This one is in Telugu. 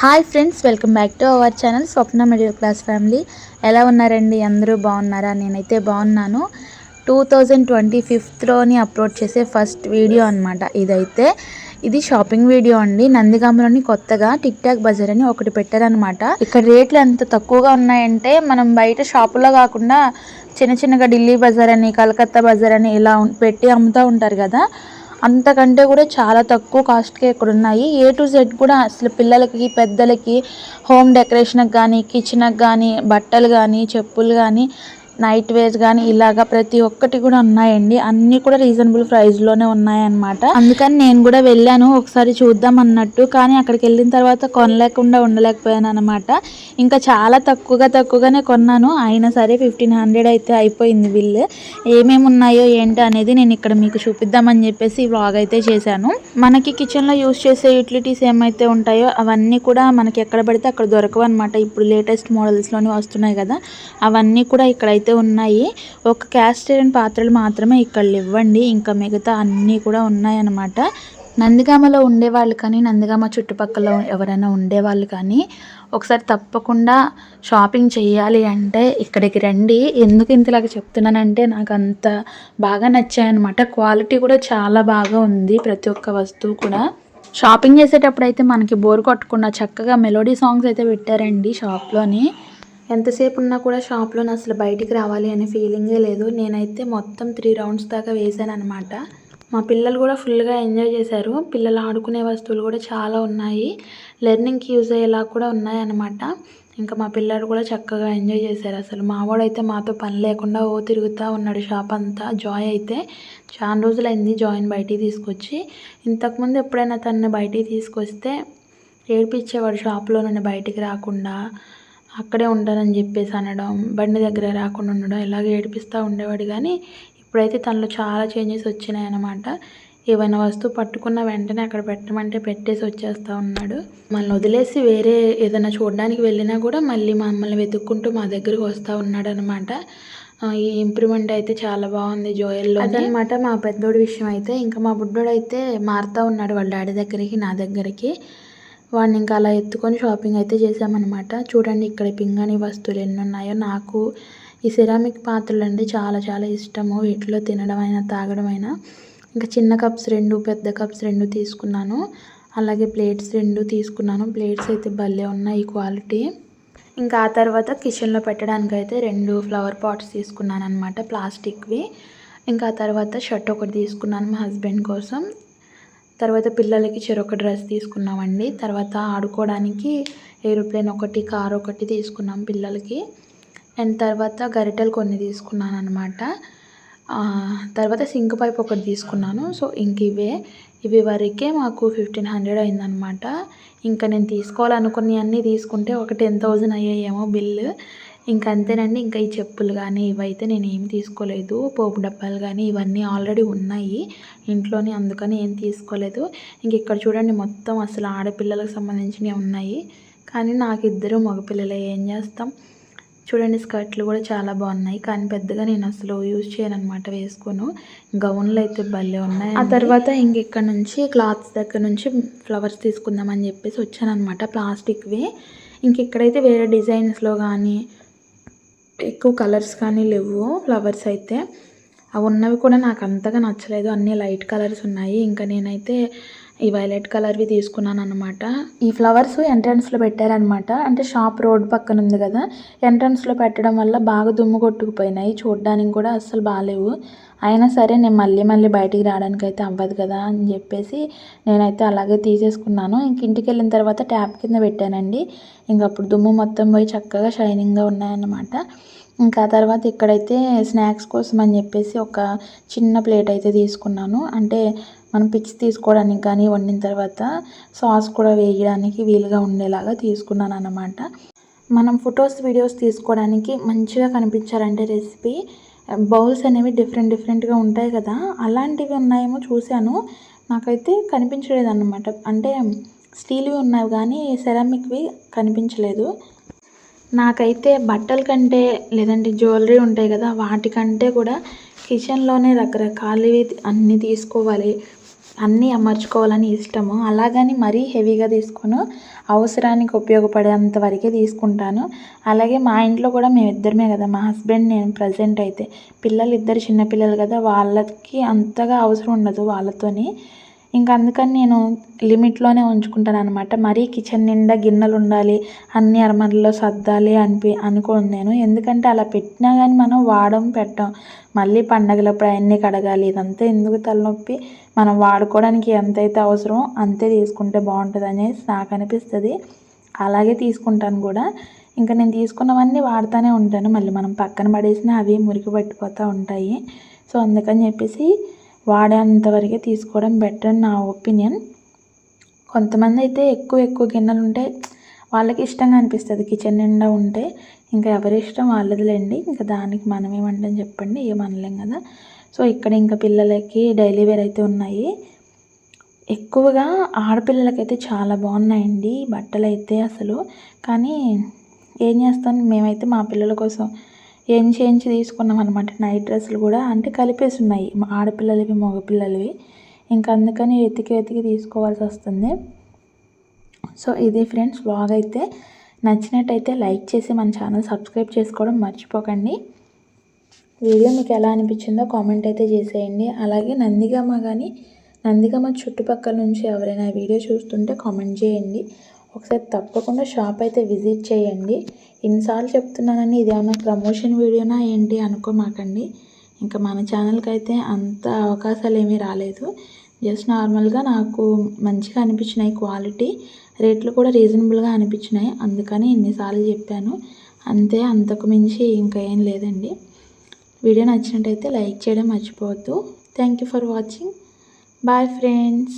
Hi friends welcome back to our channel Swapna middle class family. ఎలా ఉన్నారండి? అందరూ బాగున్నారా? నేనైతే బాగున్నాను. టూ థౌజండ్ ట్వంటీ ఫిఫ్త్లోని అప్లోడ్ చేసే ఫస్ట్ వీడియో అనమాట ఇదైతే. ఇది షాపింగ్ వీడియో అండి. నందిగామలోని కొత్తగా టిక్ టాక్ బజార్ అని ఒకటి పెట్టారనమాట ఇక్కడ రేట్లు ఎంత తక్కువగా ఉన్నాయంటే మనం బయట షాపులో కాకుండా చిన్న చిన్నగా ఢిల్లీ బజార్ అని కలకత్తా బజార్ అని ఇలా పెట్టి అమ్ముతూ ఉంటారు కదా. అంతకంటే కూడా చాలా తక్కువ కాస్ట్కే ఇక్కడ ఉన్నాయి. ఏ టు జెడ్ కూడా అసలు పిల్లలకి పెద్దలకి హోమ్ డెకరేషన్కి కానీ కిచెన్కి కానీ బట్టలు కానీ చెప్పులు కానీ నైట్ వేర్ కానీ ఇలాగా ప్రతి ఒక్కటి కూడా ఉన్నాయండి. అన్నీ కూడా రీజనబుల్ ప్రైస్లోనే ఉన్నాయన్నమాట. అందుకని నేను కూడా వెళ్ళాను. ఒకసారి చూద్దాం అన్నట్టు. కానీ అక్కడికి వెళ్ళిన తర్వాత కొనలేకుండా ఉండలేకపోయాను అనమాట ఇంకా చాలా తక్కువగా తక్కువగానే కొన్నాను. అయినా సరే ఫిఫ్టీన్ హండ్రెడ్ అయితే అయిపోయింది బిల్ ఏమేమి ఉన్నాయో ఏంటి అనేది నేను ఇక్కడ మీకు చూపిద్దామని చెప్పేసి ఈ వ్లాగ్ అయితే చేశాను. మనకి కిచెన్లో యూస్ చేసే యూటిలిటీస్ ఏమైతే ఉంటాయో అవన్నీ కూడా మనకి ఎక్కడ పడితే అక్కడ దొరకవు అనమాట ఇప్పుడు లేటెస్ట్ మోడల్స్లోనే వస్తున్నాయి కదా. అవన్నీ కూడా ఇక్కడైతే ఉన్నాయి. ఒక క్యాస్ట్ ఐరన్ పాత్రలు మాత్రమే ఇక్కడ ఇవ్వండి ఇంకా మిగతా అన్నీ కూడా ఉన్నాయన్నమాట. నందిగామలో ఉండేవాళ్ళు కానీ నందిగామ చుట్టుపక్కల ఎవరైనా ఉండేవాళ్ళు కానీ ఒకసారి తప్పకుండా షాపింగ్ చేయాలి అంటే ఇక్కడికి రండి. ఎందుకు ఇంతలాగా చెప్తున్నానంటే నాకు అంత బాగా నచ్చాయన్నమాట. క్వాలిటీ కూడా చాలా బాగా ఉంది ప్రతి ఒక్క వస్తువు కూడా. షాపింగ్ చేసేటప్పుడు అయితే మనకి బోర్ కొట్టకుండా చక్కగా మెలోడీ సాంగ్స్ అయితే పెట్టారండి షాప్లోని. ఎంతసేపు ఉన్నా కూడా షాప్లో అసలు బయటికి రావాలి అనే ఫీలింగే లేదు. నేనైతే మొత్తం త్రీ రౌండ్స్ దాకా వేసాను అనమాట మా పిల్లలు కూడా ఫుల్గా ఎంజాయ్ చేశారు. పిల్లలు ఆడుకునే వస్తువులు కూడా చాలా ఉన్నాయి. లెర్నింగ్కి యూజ్ అయ్యేలా కూడా ఉన్నాయన్నమాట. ఇంకా మా పిల్లలు కూడా చక్కగా ఎంజాయ్ చేశారు. అసలు మావాడైతే మాతో పని లేకుండా ఓ తిరుగుతూ ఉన్నాడు షాప్ అంతా. జాయ్ అయితే చాలా రోజులైంది జాయిన్ బయటికి తీసుకొచ్చి. ఇంతకుముందు ఎప్పుడైనా తనని బయటికి తీసుకొస్తే ఏడిపించేవాడు షాప్లో నుండి బయటికి రాకుండా. అక్కడే ఉంటానని చెప్పేసి అనడం బండి దగ్గర రాకుండా ఉండడం ఇలాగ ఏడిపిస్తూ ఉండేవాడు. కానీ ఇప్పుడైతే తనలో చాలా చేంజెస్ వచ్చినాయి అన్నమాట. ఏమైనా వస్తువు పట్టుకున్న వెంటనే అక్కడ పెట్టమంటే పెట్టేసి వచ్చేస్తూ ఉన్నాడు. మనల్ని వదిలేసి వేరే ఏదైనా చూడడానికి వెళ్ళినా కూడా మళ్ళీ మమ్మల్ని వెతుక్కుంటూ మా దగ్గరికి వస్తూ ఉన్నాడు అనమాట ఈ ఇంప్రూవ్మెంట్ అయితే చాలా బాగుంది జోయల్లో అదనమాట మా పెద్దోడి విషయం అయితే. ఇంకా మా బుడ్డోడు అయితే మారుతూ ఉన్నాడు వాళ్ళ డాడీ దగ్గరికి నా దగ్గరికి. వాడిని ఇంకా అలా ఎత్తుకొని షాపింగ్ అయితే చేసామన్నమాట చూడండి ఇక్కడ పింగాణి వస్తువులు ఎన్ని ఉన్నాయో నాకు ఈ సిరామిక్ పాత్రలు అంటే చాలా చాలా ఇష్టము. వీటిలో తినడం అయినా తాగడం అయినా. ఇంకా చిన్న కప్స్ రెండు పెద్ద కప్స్ రెండు తీసుకున్నాను. అలాగే ప్లేట్స్ రెండు తీసుకున్నాను. ప్లేట్స్ అయితే భలే ఉన్నాయి క్వాలిటీ. ఇంకా ఆ తర్వాత కిచెన్లో పెట్టడానికి అయితే రెండు ఫ్లవర్ పాట్స్ తీసుకున్నాను అనమాట ప్లాస్టిక్వి. ఇంకా ఆ తర్వాత షర్ట్ ఒకటి తీసుకున్నాను మా హస్బెండ్ కోసం. తర్వాత పిల్లలకి చెరొక డ్రెస్ తీసుకున్నామండి. తర్వాత ఆడుకోవడానికి ఏరోప్లేన్ ఒకటి కార్ ఒకటి తీసుకున్నాం పిల్లలకి. అండ్ తర్వాత గరిటెలు కొన్ని తీసుకున్నాను అనమాట తర్వాత సింక్ పైప్ ఒకటి తీసుకున్నాను. సో ఇంక ఇవే. ఇవి వరకే మాకు ఫిఫ్టీన్ హండ్రెడ్ అయిందనమాట ఇంకా నేను తీసుకోవాలనుకుని అన్నీ తీసుకుంటే ఒక టెన్ థౌజండ్ అయ్యాయేమో బిల్లు. ఇంకా అంతేనండి. ఇంకా ఈ చెప్పులు కానీ ఇవైతే నేను ఏం తీసుకోలేదు. పోపు డబ్బాలు కానీ ఇవన్నీ ఆల్రెడీ ఉన్నాయి. ఇంట్లోనే అందుకని ఏం తీసుకోలేదు. ఇంక ఇక్కడ చూడండి మొత్తం అసలు ఆడపిల్లలకు సంబంధించినవి ఉన్నాయి. కానీ నాకు ఇద్దరు మగపిల్లలే. ఏం చేస్తాం? చూడండి స్కర్ట్లు కూడా చాలా బాగున్నాయి. కానీ పెద్దగా నేను అసలు యూజ్ చేయను అనమాట వేసుకోను. గౌన్లు అయితే భలే ఉన్నాయి ఆ తర్వాత ఇంక ఇక్కడ నుంచి క్లాత్స్ దగ్గర నుంచి ఫ్లవర్స్ తీసుకుందామని చెప్పేసి వచ్చాను అనమాట ప్లాస్టిక్వి. ఇంక ఇక్కడైతే వేరే డిజైన్స్లో కానీ ఎక్కువ కలర్స్ కానీ లేవు ఫ్లవర్స్ అయితే. అవి ఉన్నవి కూడా నాకు అంతగా నచ్చలేదు. అన్నీ లైట్ కలర్స్ ఉన్నాయి. ఇంకా నేనైతే ఈ వైలెట్ కలర్వి తీసుకున్నాను అనమాట ఈ ఫ్లవర్స్ ఎంట్రన్స్లో పెట్టారనమాట అంటే షాప్ రోడ్ పక్కన ఉంది కదా ఎంట్రన్స్లో పెట్టడం వల్ల బాగా దుమ్ము కొట్టుకుపోయినాయి. చూడడానికి కూడా అస్సలు బాగాలేవు అయినా సరే నేను మళ్ళీ మళ్ళీ బయటికి రావడానికి అయితే అవ్వదు కదా అని చెప్పేసి నేనైతే అలాగే తీసేసుకున్నాను. ఇంక ఇంటికి వెళ్ళిన తర్వాత ట్యాప్ కింద పెట్టానండి. ఇంక అప్పుడు దుమ్ము మొత్తం పోయి చక్కగా షైనింగ్గా ఉన్నాయన్నమాట. ఇంకా ఆ తర్వాత ఇక్కడైతే స్నాక్స్ కోసం అని చెప్పేసి ఒక చిన్న ప్లేట్ అయితే తీసుకున్నాను. అంటే మనం పిక్స్ తీసుకోవడానికి కానీ వండిన తర్వాత సాస్ కూడా వేయడానికి వీలుగా ఉండేలాగా తీసుకున్నాను అన్నమాట మనం ఫొటోస్ వీడియోస్ తీసుకోవడానికి మంచిగా కనిపించాలంటే రెసిపీ బౌల్స్ అనేవి డిఫరెంట్ డిఫరెంట్గా ఉంటాయి కదా అలాంటివి ఉన్నాయేమో చూశాను. నాకైతే కనిపించలేదు అన్నమాట అంటే స్టీల్వి ఉన్నాయి కానీ సెరామిక్వి కనిపించలేదు. నాకైతే బట్టల కంటే లేదంటే జ్యువెలరీ ఉంటాయి కదా వాటికంటే కూడా కిచెన్లోనే రకరకాలవి అన్నీ తీసుకోవాలి. అన్నీ అమర్చుకోవాలని ఇష్టము. అలాగని మరీ హెవీగా తీసుకోను అవసరానికి ఉపయోగపడేంత వరకే తీసుకుంటాను. అలాగే మా ఇంట్లో కూడా మేము ఇద్దరమే కదా మా హస్బెండ్ నేను ప్రజెంట్ అయితే. పిల్లలు ఇద్దరు చిన్నపిల్లలు కదా వాళ్ళకి అంతగా అవసరం ఉండదు వాళ్ళతోని. ఇంకా అందుకని నేను లిమిట్లోనే ఉంచుకుంటాను అనమాట మరీ కిచెన్ నిండా గిన్నెలు ఉండాలి అన్ని అరమరలో సర్దాలి అనిపి అనుకోను నేను. ఎందుకంటే అలా పెట్టినా కానీ మనం వాడం పెట్టం. మళ్ళీ పండగలప్పుడు అవన్నీ కడగాలి. ఇదంతా ఎందుకు తలనొప్పి? మనం వాడుకోవడానికి ఎంతైతే అవసరమో అంతే తీసుకుంటే బాగుంటుంది అనేసి నాకు అనిపిస్తుంది అలాగే తీసుకుంటాను కూడా. ఇంకా నేను తీసుకున్నవన్నీ వాడుతూనే ఉంటాను. మళ్ళీ మనం పక్కన పడేసిన అవి మురికి పట్టిపోతూ ఉంటాయి. సో అందుకని చెప్పేసి వాడేంత వరకే తీసుకోవడం బెటర్ అని నా ఒపీనియన్. కొంతమంది అయితే ఎక్కువ ఎక్కువ గిన్నెలు ఉంటే వాళ్ళకి ఇష్టంగా అనిపిస్తుంది. కిచెన్ నిండా ఉంటే ఇంకా ఎవరి ఇష్టం వాళ్ళదిలేండి. ఇంకా దానికి మనం ఏమంటాం చెప్పండి ఏమనలేం కదా. సో ఇక్కడ ఇంకా పిల్లలకి డైలీ వేర్ అయితే ఉన్నాయి. ఎక్కువగా ఆడపిల్లలకైతే చాలా బాగున్నాయండి బట్టలు అయితే అసలు. కానీ ఏం చేస్తాను మేమైతే మా పిల్లల కోసం ఎంచి ఎంచి తీసుకున్నాం అనమాట నైట్ డ్రెస్సులు కూడా అంటే కలిపేసి ఉన్నాయి. ఆడపిల్లలవి మగపిల్లలవి. ఇంకా అందుకని వెతికి వెతికి తీసుకోవాల్సి వస్తుంది. సో ఇది ఫ్రెండ్స్ బ్లాగ్ అయితే. నచ్చినట్టయితే లైక్ చేసి మన ఛానల్ సబ్స్క్రైబ్ చేసుకోవడం మర్చిపోకండి. వీడియో మీకు ఎలా అనిపించిందో కామెంట్ అయితే చేసేయండి. అలాగే నందిగామ కానీ నందిగామ చుట్టుపక్కల నుంచి ఎవరైనా వీడియో చూస్తుంటే కామెంట్ చేయండి. ఒకసారి తప్పకుండా షాప్ అయితే విజిట్ చేయండి. ఇన్నిసార్లు చెప్తున్నానని ఇది ఏమైనా ప్రమోషన్ వీడియోనా ఏంటి అనుకోమాకండి. ఇంకా మన ఛానల్కి అయితే అంత అవకాశాలు ఏమీ రాలేదు. జస్ట్ నార్మల్గా నాకు మంచిగా అనిపించినాయి క్వాలిటీ. రేట్లు కూడా రీజనబుల్గా అనిపించినాయి. అందుకని ఇన్నిసార్లు చెప్పాను. అంతే అంతకు మించి ఇంకా ఏం లేదండి. వీడియో నచ్చినట్టయితే లైక్ చేయడం మర్చిపోవద్దు. Thank you for watching. Bye friends.